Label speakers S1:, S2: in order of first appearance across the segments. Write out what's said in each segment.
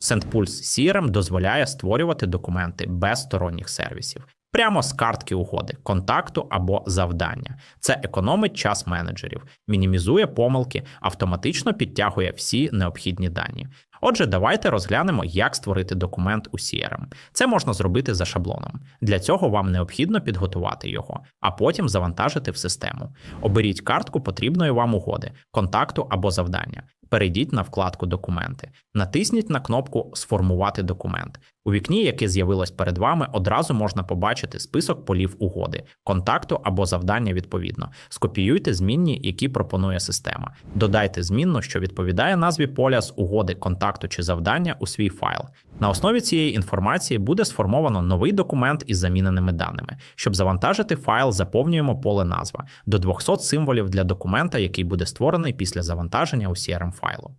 S1: SendPulse CRM дозволяє створювати документи без сторонніх сервісів. Прямо з картки угоди, контакту або завдання. Це економить час менеджерів, мінімізує помилки, автоматично підтягує всі необхідні дані. Отже, давайте розглянемо, як створити документ у CRM. Це можна зробити за шаблоном. Для цього вам необхідно підготувати його, а потім завантажити в систему. Оберіть картку потрібної вам угоди, контакту або завдання. Перейдіть на вкладку Документи, натисніть на кнопку Сформувати документ. У вікні, яке з'явилось перед вами, одразу можна побачити список полів угоди, контакту або завдання відповідно. Скопіюйте змінні, які пропонує система. Додайте змінну, що відповідає назві поля з угоди, контакту чи завдання у свій файл. На основі цієї інформації буде сформовано новий документ із заміненими даними. Щоб завантажити файл, заповнюємо поле назва до 200 символів для документа, який буде створений після завантаження у CRM файлу.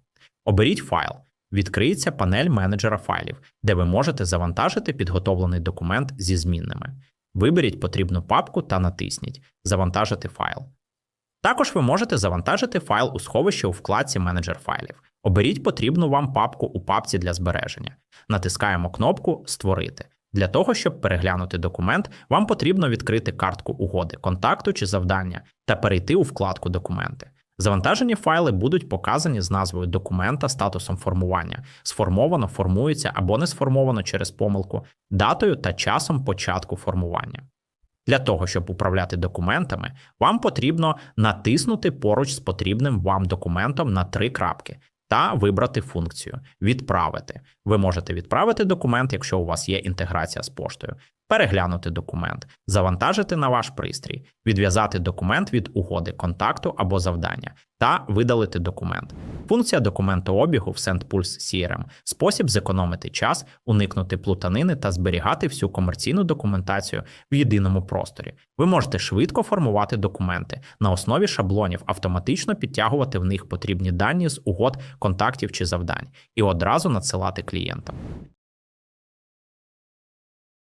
S1: Оберіть файл. Відкриється панель менеджера файлів, де ви можете завантажити підготовлений документ зі змінними. Виберіть потрібну папку та натисніть Завантажити файл. Також ви можете завантажити файл у сховище у вкладці Менеджер файлів. Оберіть потрібну вам папку у папці для збереження. Натискаємо кнопку Створити. Для того, щоб переглянути документ, вам потрібно відкрити картку угоди, контакту чи завдання та перейти у вкладку Документи. Завантажені файли будуть показані з назвою документа, статусом формування, сформовано, формується або не сформовано через помилку, датою та часом початку формування. Для того, щоб управляти документами, вам потрібно натиснути поруч з потрібним вам документом на три крапки та вибрати функцію Відправити. Ви можете відправити документ, якщо у вас є інтеграція з поштою, переглянути документ, завантажити на ваш пристрій, відв'язати документ від угоди, контакту або завдання та видалити документ. Функція документообігу в SendPulse CRM – спосіб зекономити час, уникнути плутанини та зберігати всю комерційну документацію в єдиному просторі. Ви можете швидко формувати документи на основі шаблонів, автоматично підтягувати в них потрібні дані з угод, контактів чи завдань і одразу надсилати клієнтам.